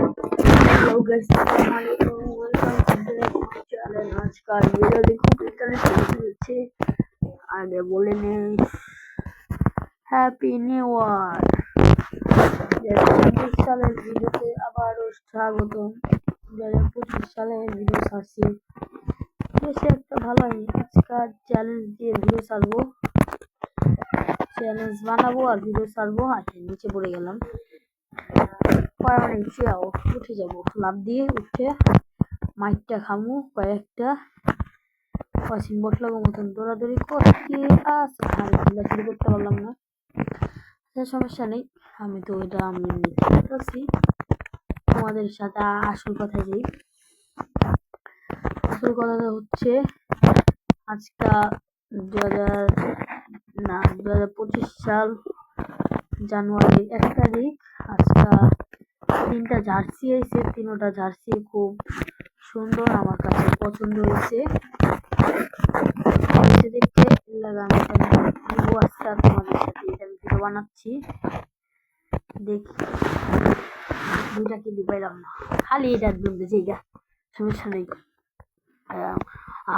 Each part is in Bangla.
Hello guys, Assalamualaikum. Welcome to the channel. হচ্ছে আগে বলে হ্যাপি নিউ ইয়ার চব্বিশ সালের ভিডিওতে আবারও স্বাগত পঁচিশ সালের ভিডিও ছাড়ছি। বেশি একটা ভালো আজকাল চ্যালেঞ্জ দিয়ে ভিডিও ছাড়বো। চ্যালেঞ্জ বানাবো আর ভিডিও ছাড়বো। আর নিচে পড়ে গেলাম। পরে মানে উঠে যাব। লাভ দিয়ে উঠে মাইকটা খামু কয়েকটা ওয়াশিং বটলার মতন দৌড়াদৌড়ি করতে আছে খেলা শুরু করতে পারলাম না। সে সমস্যা নেই। আমি তো ওইটা আমি নিতে তোমাদের সাথে আসল কথা যেই। আসল কথাটা হচ্ছে, আজকা দু হাজার না দু হাজার পঁচিশ সাল জানুয়ারির এক তারিখ। আজকা তিনটা জার্সি হয়েছে, তিনোটা জার্সি খুব সুন্দর আমার কাছে পছন্দ হয়েছে। দেখতে লাগে তোমাদের সাথে এটা আমি ভিডিও বানাচ্ছি। দেখি, দুইটা কিনতে পাইলাম না। খালি এটা বলতেছি এটা সমস্যা নেই।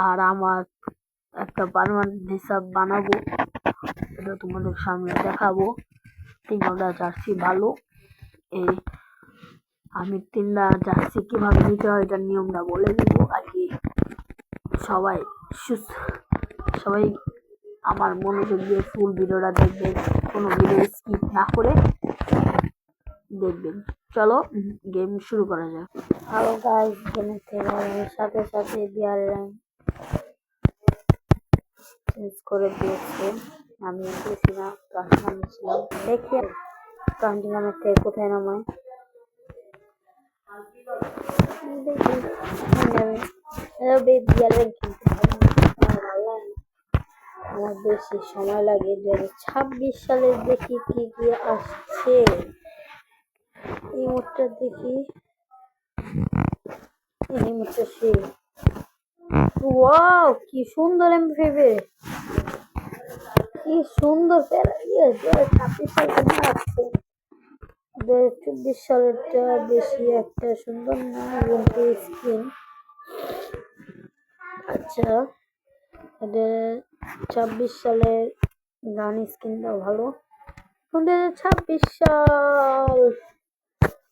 আর আমার একটা পারমানেন্ট হিসাব বানাবো, এটা তোমাদের সামনে দেখাবো। তিনটা জার্সি ভালো। এই, আমি তিনটা জার্সি কীভাবে নিতে হয় এটার নিয়মটা বলে দিব আর কি। সবাই সুস্থ, সবাই আমার মনোযোগ দিয়ে ফুল ভিডিওটা দেখবেন, কোনো ভিডিও স্কিপ না করে দেখবেন। চলো গেম শুরু করা যাক। হ্যালো গাইস গেমের থেকে সাথে সাথে বিয়ার র্যাঙ্ক চেঞ্জ করে দিয়েছে। আমি গেছি না দেখি। থেকে কোথায় নামায়। আমার বেশি সময় লাগে দু হাজার ছাব্বিশ সালে দেখি কি কি আসছে। এই মোটটা দেখি। এই মোটটা সেই ওয়াও কি সুন্দর এম ভেবে কি সুন্দর প্যারা ইয়ে দু হাজার ছাব্বিশ সালে না আসছে দু হাজার চব্বিশ সালেরটা বেশি একটা সুন্দর না এবং স্কিন আচ্ছা এটা ছাব্বিশ সালের গান স্কিনটা ভালো। দু ছাব্বিশ সাল,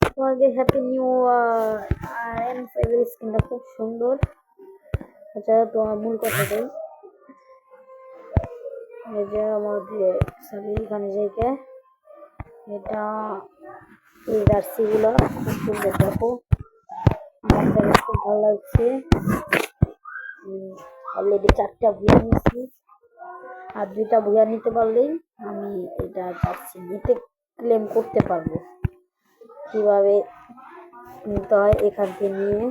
তোমাকে হ্যাপি নিউ আর এম ফাইভের স্কিনটা খুব সুন্দর। আচ্ছা তোমার মূল কথাটাই এই যে আমাদের সরি এখানে জায়গা এটা এই জার্সিগুলো খুব সুন্দর, দেখো। আমার খুব ভালো লাগছে। অলরেডি চারটা ভুয়া নিয়েছি। আর দুইটা ভুয়া নিতে পারলেই আমি এটা জার্সি নিতে ক্লেম করতে পারব। কীভাবে নিতে হয় এখান থেকে নিয়ে,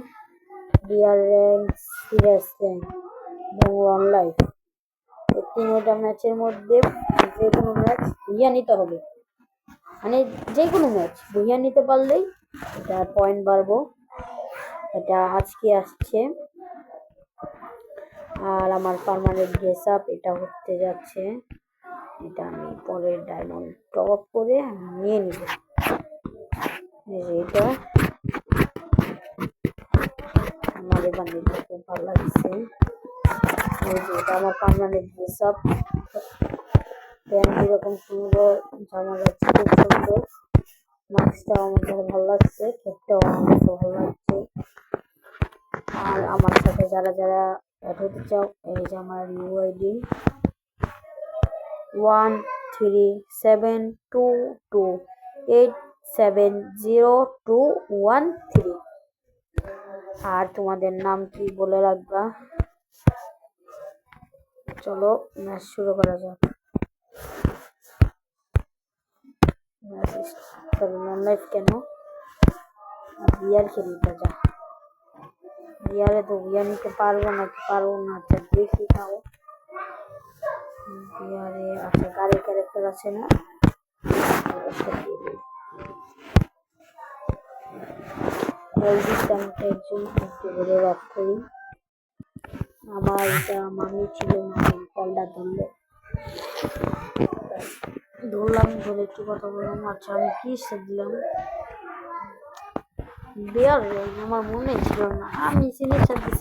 বিয়ার র্যাঙ্ক সিরিয়াস র্যাঙ্ক এবং এই তিনটা ম্যাচের মধ্যে যে কোনো ম্যাচ ভুইয়া নিতে হবে। মানে যে কোনো ম্যাচ ভুইয়া নিতে পারলেই এটা পয়েন্ট বাড়বো। এটা আজকে আসছে। আর আমার পার্মানেন্ট ড্রেস আপ এটা হতে যাচ্ছে। এটা আমি পরে ডায়মন্ড টপ করে নিয়ে নিব। এটা। নিতে খুব ভালো লাগছে। এই যে এটা আমার প্যান্ট এরকম সুন্দর জামা যাচ্ছে খুব সুন্দর। মাস্কটাও আমার কাছে ভালো লাগছে ক্যাপটাও আমার ভালো লাগছে। আর আমার সাথে যারা যারা অ্যাড হতে চাও, এই যে আমার UID one three seven two two eight seven zero two one three আর তোমাদের নাম কি বলে রাখবা? চলো, ম্যাচ শুরু করা যাক। লাইফ কেন? বিয়ার খেলি যা। বিয়ারে তো বিয়া নিতে পারব না, কি পারব না দেখি তাও। বিয়ারে আচ্ছা গাড়ি ক্যারেক্টার আছে না? হেলদিটা একজন একটু ধরে রাখ করি। আমার এটা মামি ছিল মামি কলটা ধরলো। ধরলাম ধরে একটু কথা বললাম আচ্ছা আমি কি দিলাম? দেয়ার আমার মনে ছিল না। আমি দিছি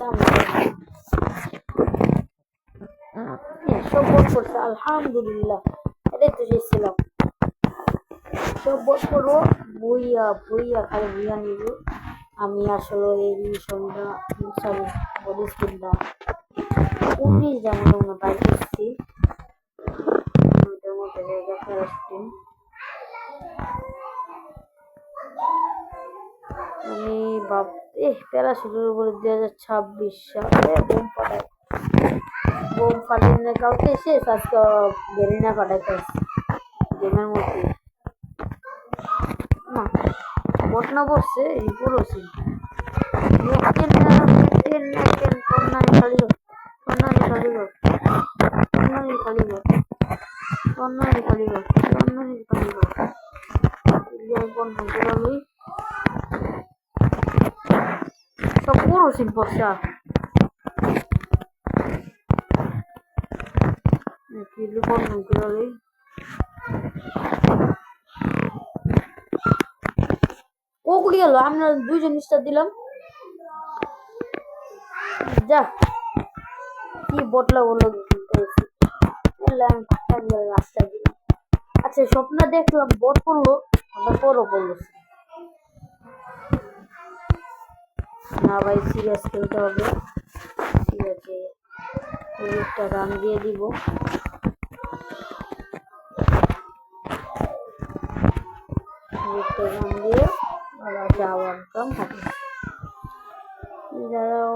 আমি হ্যাঁ, সব বোট করছে আলহামদুলিল্লাহ। এটাই তো চেয়েছিলাম সব বোট করব বইয়া বইয়া খালি বইয়া নিব। আমি আসলে এই মিশনটা বডি স্কিনটা আমরা বাই করছি ওইটার মধ্যে জায়গা প্যারাস্টিন আমি ভাব এ প্যারাশুটের উপরে দুই হাজার ছাব্বিশ সালে বোম ফাটাই বোম ফাটিয়ে কাউকে শেষ, আজকে গেরিনা ফাটাইতে গেমের মধ্যে। না বটনা পড়ছে এই পড়ছি কন্যানি খালি কন্যানি খালি কন্যানি খালি কন্যানি খালি বন্ধ করে লই সব পড়ছি বর্ষা কিলো বন্ধ করে লই ও কুড়ি গেল আমরা দুইজন স্টার দিলাম যা কি বটলা বলো রাস্তা দিলাম। আচ্ছা স্বপ্ন দেখলাম বট পড়ল আমার পরও পড়ল না ভাই সিরিয়াস খেলতে হবে। ঠিক আছে একটা রান দিয়ে দিব। একটা রান দিয়ে ওরা যাওয়ার কাম হবে যারাও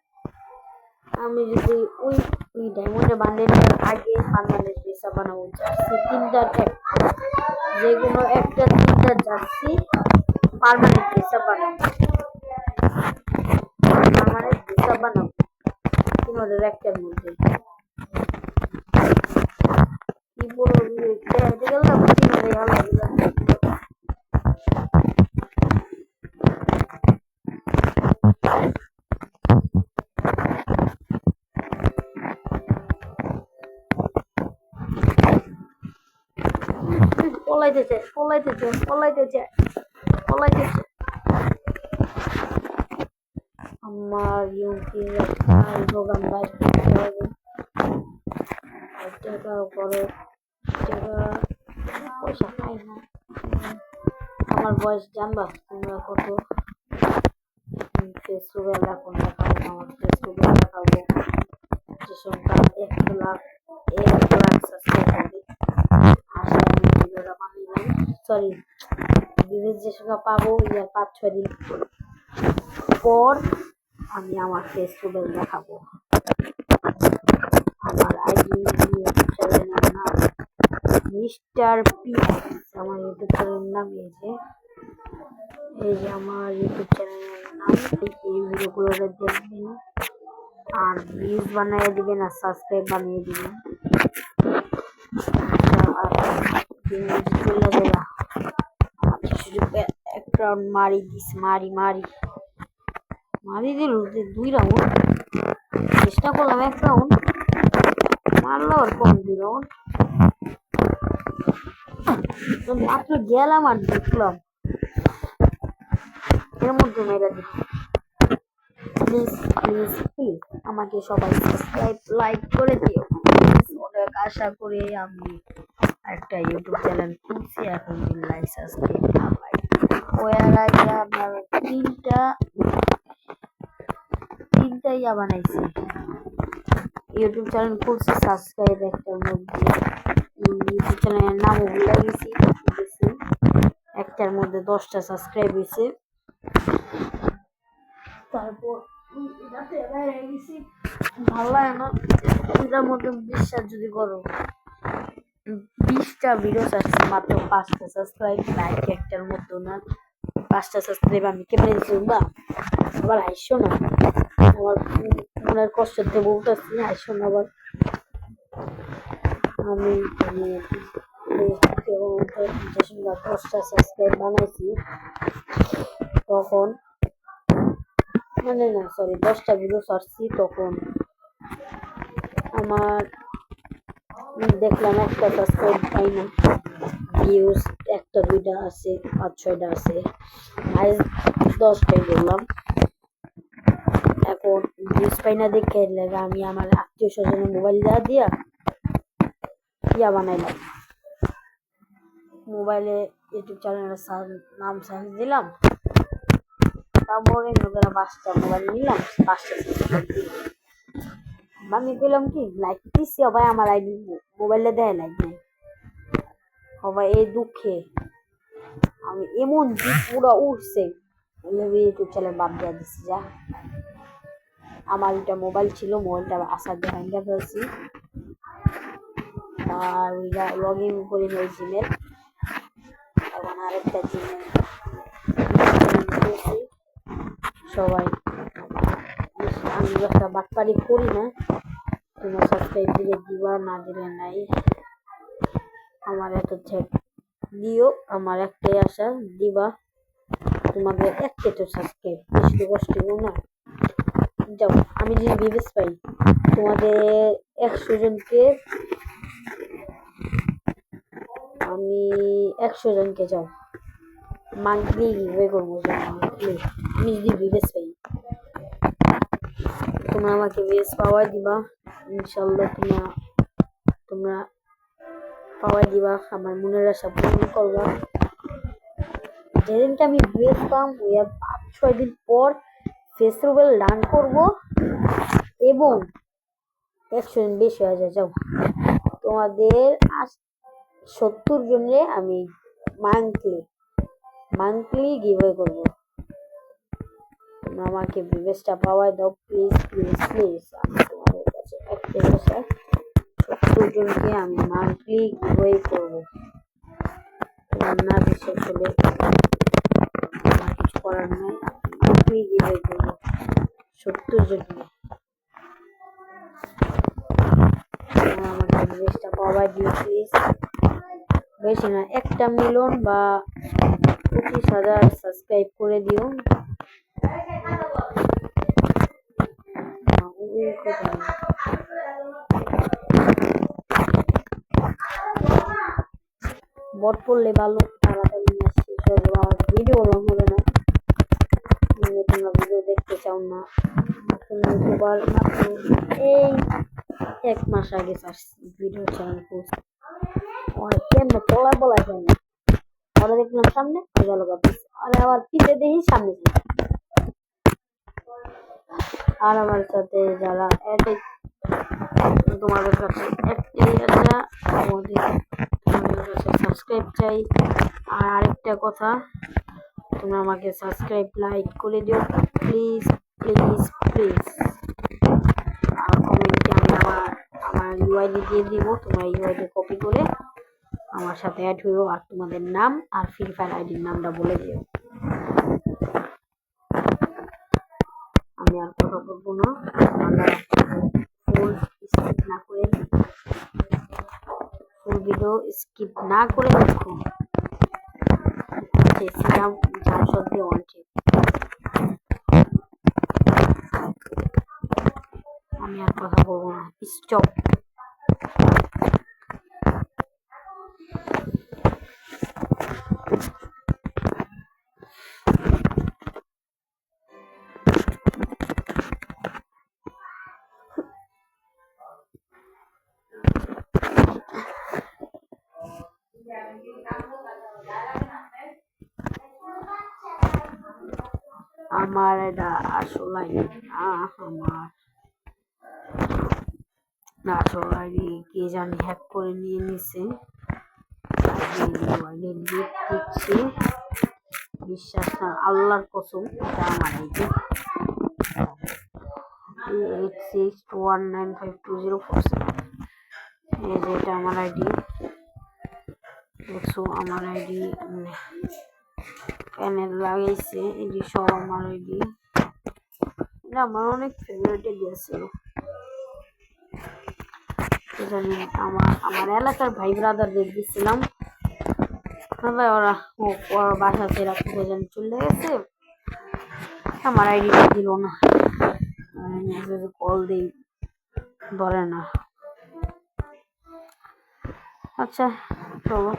আমি যদি ওই ওই ডায়মন্ডে বান্ডেলের আগে বান্ডেলের পেশা বানাবো জার্সি, তিনটা ট্যাগ যে একটা তিনটা জার্সি পারমানেন্ট পেশা বানাবো। পারমানেন্ট পেশা বানাবো। তিনোদের একটার মধ্যে কি বলব? দেখতে গেলাম তিনোদের আলাদা পলাইতেছে পলাইতেছে পলাইতেছে আমার টাকা পয়সা পাই না। আমার বয়স জানবা, তোমরা কত? ফেসবুকে এখন দেখাবো আমার ফেসবুকে দেখাবো যে সংখ্যা এক লাখ এক লাখ সাবস্ক্রাইব আশা আমি ভিডিওটা বানাইলাম সরি যে পাবো, ইয়ার পাঁচ ছয় দিন পর আমি আমার ফেসবুকে দেখাবো। আমার আইডি চ্যানেলের নাম মিস্টার পি, আমার ইউটিউব চ্যানেলের নাম এই যে। এই যে আমার ইউটিউব চ্যানেলের নাম, এই ভিডিওগুলো দেখবেন। আর ভিউজ বানিয়ে দিবেন আর সাবস্ক্রাইব বানিয়ে দিবেন। চলে গেলা এক রাউন্ড মারি দিস, মারি মারি। মারি দিল দুই রাউন্ড চেষ্টা করলাম এক রাউন্ড মারলো আর কম দুই রাউন্ড মাত্র গেলাম আর দেখলাম এর মধ্যে মেরে দিল প্লিজ প্লিজ প্লিজ আমাকে সবাই সাবস্ক্রাইব লাইক করে দিও। অনেক আশা করে আমি একটা ইউটিউব চ্যানেল খুলছি, এখন লাইক সাবস্ক্রাইব পাই ওয়ার আগে তিনটা তিনটা ইয়া বানাইছি। ইউটিউব চ্যানেল খুলছি সাবস্ক্রাইব একটার মধ্যে ইউটিউব চ্যানেলের নামও ভুলে গেছি। একটার মধ্যে দশটা সাবস্ক্রাইব হয়েছে। তারপর ভালো লাগে না। এটার মধ্যে বিশ্বাস যদি করো। বিশটা ভিডিও আসছে মাত্র পাঁচটা সাবস্ক্রাইব লাইক একটার মতো না, পাঁচটা সাবস্ক্রাইব আমি কেমনে দিচ্ছি আবার হাইসো না। আমার মনের কষ্ট দিয়ে বলতেছি হাইসো না আবার। আমি আমি দশটা সাবস্ক্রাইব বানাইছি। তখন মানে না সরি দশটা ভিডিও ছাড়ছি তখন। আমার দেখলাম একটা সাবস্ক্রাইব পাই না। ভিউজ একটা, দুইটা আছে, পাঁচ, ছয়টা আছে। আজ দশটাই বললাম। এখন ভিউজ পাই না দেখে লাগে আমি আমার আত্মীয় স্বজনের মোবাইল দেওয়া দিয়া ইয়া বানাইলাম। মোবাইলে ইউটিউব চ্যানেলের নাম সার্চ দিলাম। তারপরে লোকেরা পাঁচটা মোবাইল নিলাম, পাঁচটা। আমি কইলাম কি লাইক দিছি সবাই আমার আইডি মোবাইলে দেয় নাই সবাই এই দুঃখে। আমি এমন পুরো উঠছে ইউটিউব চ্যানেল বাদ দিয়ে দিছি, যা। আমার একটা মোবাইল ছিল, মোবাইলটা আসার দিয়ে ভেঙে ফেলছি আর ওইটা লগ ইন করে নিয়ে জিমেল এখন আরেকটা জিমেল সবাই, আমি একটা বাটপারি করি না। তোমার সাবস্ক্রাইব দিলে দিবা না দিলে নাই। আমার এত ছেট দিও, আমার একটাই আশা, দিবা। তোমাদের একটাই তো সাবস্ক্রাইব বেশি কষ্ট না। যাও, আমি যদি বিবেস পাই, তোমাদের একশো জনকে আমি একশো জনকে যাও। মান্থলি গিভওয়ে করব মান্থলি আমি যদি বিবেস পাই, তোমরা আমাকে বেস পাওয়াই দিবা। ইনশাল্লাহ তোমরা তোমরা পাওয়াই দিবা, আমার মনের আশা পূরণ করবা। যেদিনকে আমি বেস পাম ওই পাঁচ ছয় দিন পর ফেস্টিভ্যাল ডান করব এবং একশো বেশি হয়ে যায় যাও, তোমাদের আশ- সত্তর জনে আমি মান্থলি মান্থলি গিভওয়ে করব। তোমরা আমাকে বিবেচটা পাওয়ায় দাও প্লিজ প্লিজ প্লিজ আমি তোমাদের একটা আশা সত্তর জনকে আমি মান্থলি গিভওয়ে করব। না বিশ্বাস হলে আমার কিছু করার নাই। মান্থলি গিভওয়ে করব সত্তর জনকে তোমরা আমাকে বিবেচটা পাওয়ায় দিও প্লিজ বেশি না, একটা মিলন বা পঁচিশ হাজার সাবস্ক্রাইব করে দিও। ওই কোথায়? বট পড়লে ভালো, তাড়াতাড়ি ভিডিও লং হবে না। তোমরা ভিডিও দেখতে চাও না ইউটিউবার এই এক মাস আগে ভিডিও চ্যানেল ওরা দেখলাম সামনে আরে আবার দেখি সামনে আর আমার সাথে যারা তোমাদের কাছে সাবস্ক্রাইব চাই। আর আরেকটা কথা, তোমরা আমাকে সাবস্ক্রাইব লাইক করে দিও। প্লিজ প্লিজ প্লিজ আর কমেন্টে আমি আমার আমার ইউআইডি দিয়ে দিব। তোমরা ইউআইডি কপি করে আমার সাথে অ্যাড হইও আর তোমাদের নাম আর ফ্রি ফায়ার আইডির নামটা বলে দিও। আমি আর কথা বলব না আমরা ফুল স্কিপ না করে ফুল ভিডিও স্কিপ না করে দেখো। চেয়েছিলাম জামশদ দিয়ে ওয়ান্টেড আমি আর কথা বলব না। স্টপ আমার এটা আসলে না আমার। না, আসলে আইডি কে জানি হ্যাক করে নিয়ে নিছে। আইডি লিখ দিচ্ছি বিশ্বাস না, আল্লাহর কসম, এটা আমার ID. Eight six two one nine five two zero four seven এই এটা আমার আইডি। দেখছ, আমার আইডি প্যানেল লাগাইছে, এটি সব আমার এটি এটা আমার অনেক ফেভারিট এরিয়া ছিল জানি আমার আমার এলাকার ভাই ব্রাদারদের দিচ্ছিলাম তবে ওরা বাসা ছেড়ে কোথায় চলে গেছে। আমার আইডিটা দিল না। কল দিই, ধরে না। আচ্ছা চলো।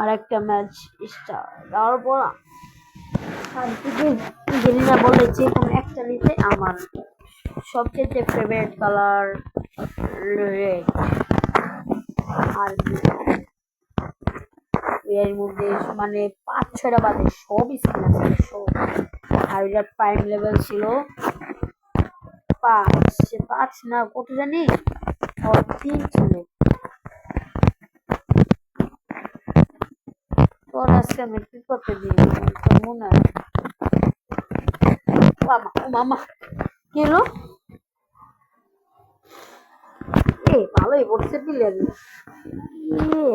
আর একটা ম্যাচ স্টার দেওয়ার পর আর জেনিনা বলে যে কোনো একটা নিতে আমার সবচেয়ে ফেভারিট কালার রেড আর এর মধ্যে মানে পাঁচ, ছয়টা বাদে সব স্কিন আছে, সব। আর এটার প্রাইম লেভেল ছিল পাঁচ, সে পাঁচ না কত জানি? তিন ছিল। তোর আজকে আমি কি করতে দিই? মনে হয় মামা ও মামা কি হলো এ ভালোই পড়ছে প্লেয়ার ইয়ে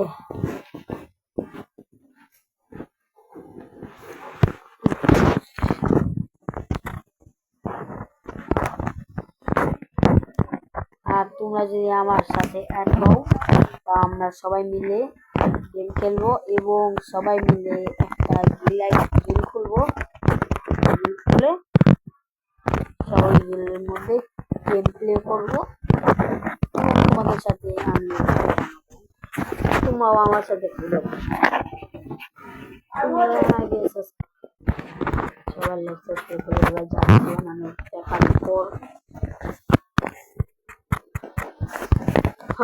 আর তোমরা যদি আমার সাথে অ্যাড হও, তা আমরা সবাই মিলে গেম খেলব এবং সবাই মিলে একটা গিলাই গেম খুলবো গেম খুলে গেমের মধ্যে গেম প্লে করব। তোমাদের সাথে আমি তোমরাও আমার সাথে আগে সবার লাইক সাবস্ক্রাইব করে যাচ্ছে মানে দেখার পর।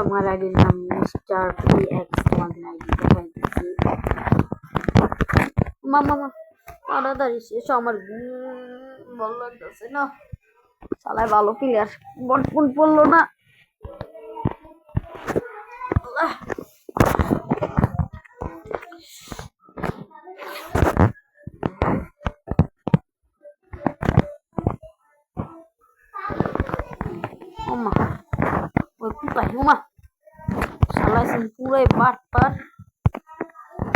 আমার আইডির নাম মিস্টার পি এক্স তোমাদের আইডি দেখাই দিচ্ছি মামা তাড়াতাড়ি শেষ, আমার ভালো লাগতেছে না। চালায় ভালো প্লেয়ার বটপুন পড়ল না। পুরাই বাট পার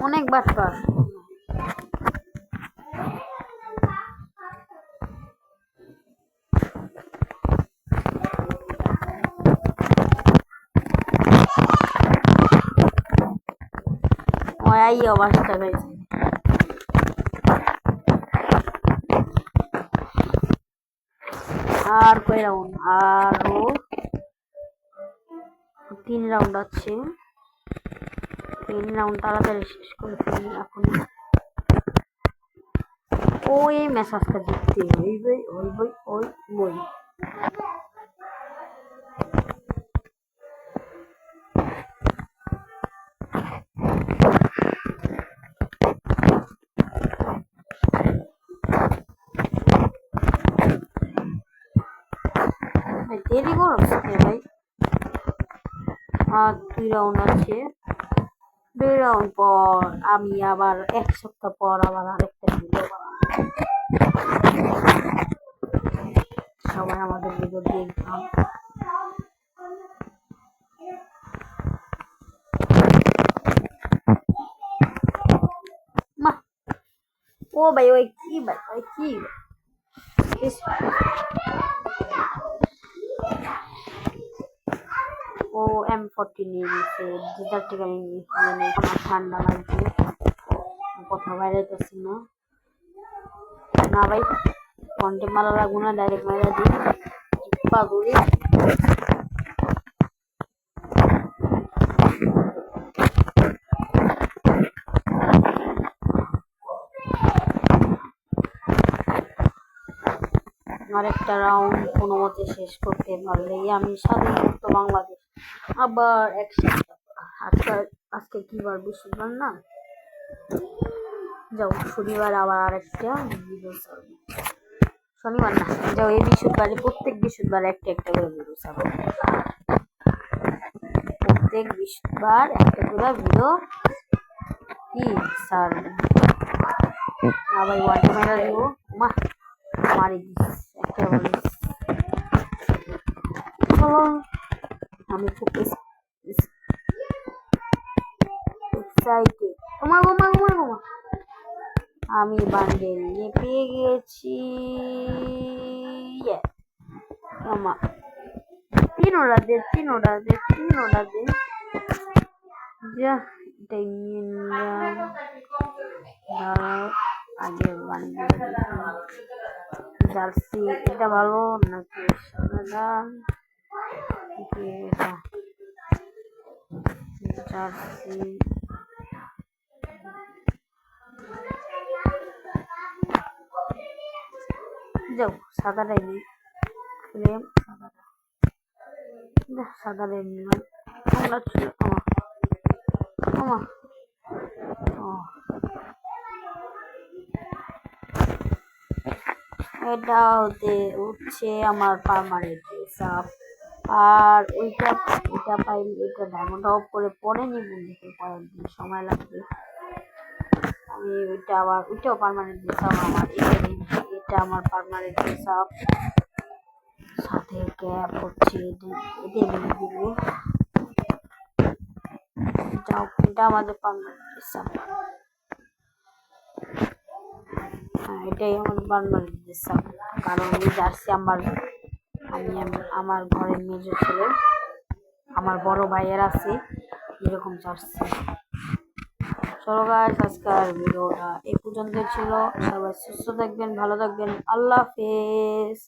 অনেক বাট পার ওই আই অবস্থা গাইছে আর কয় রাউন্ড আরও তিন রাউন্ড আছে। তিন রাউন্ড তাড়াতাড়ি শেষ করে ফেলি এখন। ওই ম্যাচ আজকে জিততে ওই হইবই ওই বই ভাই, দেরি করো কে ভাই। আর দুই রাউন্ড আছে। দুই রাউন্ড পর আমি আবার এক সপ্তাহ পর আবার আরেকটা ভিডিও সবাই আমাদের ভিডিও দেখলাম ও ভাই, ওই কি ভাই, ওই কি ইস, ও এম ফোরটি নিয়ে নিচ্ছে ডিজার টিকা নিয়ে ঠান্ডা লাগছে কথা বাইরে যাচ্ছি না। না ভাই কন্টে মারা লাগবো না ডাইরেক্ট মারা দিই। পাগুড়ি আরেকটা রাউন্ড কোনো মতে শেষ করতে পারলেই আমি স্বাধীনমুক্ত বাংলাদেশ। আবার আজকে আজকে কি বার? বৃহস্পতিবার না? যাও, শনিবার আবার আরেকটা শনিবার না, যাও, এই বৃহস্পতিবারে, প্রত্যেক বৃহস্পতিবার একটা একটা করে ভিডিও ছাড়বো প্রত্যেক বৃহস্পতিবার একটা করে ভিডিও কি স্যার আবার মেরা দেবো মা, মারি দিস একেবারে চলো আমি খুব এক্সাইটেড ওমা ওমা ওমা ওমা আমি বান্ডেল নিয়ে পেয়ে গেছি Yeah. আমা তিন অর্ডার দে তিন অর্ডার দে তিন অর্ডার দে যা এটাই নিয়ে নিলাম দাঁড়াও আগে বান্ডেল জার্সি এটা ভালো নাকি সাদা এটা জার্সি যাও সাদাটাই নিই ফ্রেম সাদাটা সাদাটাই আমার এটা হতে উঠছে আমার পার্মানেন্ট সাপ আর ওইটা এটা পাই এটা ডায়মন্ড অফ করে পরে নিব দেখে কয়েকদিন সময় লাগবে। আমি ওইটা আবার, ওইটাও পার্মানেন্ট সাপ আমার। এটা আমার পার্মানেন্ট সাপ সাথে ক্যাপ হচ্ছে এটা- নিয়ে দিব। যাও এটা আমাদের পার্মানেন্ট সাপ হ্যাঁ এটাই আমার পার্মানেন্ট সাপ কারণ এই জার্সি আমার আমি আমার ঘরের মেজ ছেলে, আমার বড় ভাইয়ের আছে, এরকম জার্সি চলো আজকের ভিডিওটা এই পর্যন্ত ছিল। সবাই সুস্থ থাকবেন, ভালো থাকবেন। আল্লাহ হাফেজ।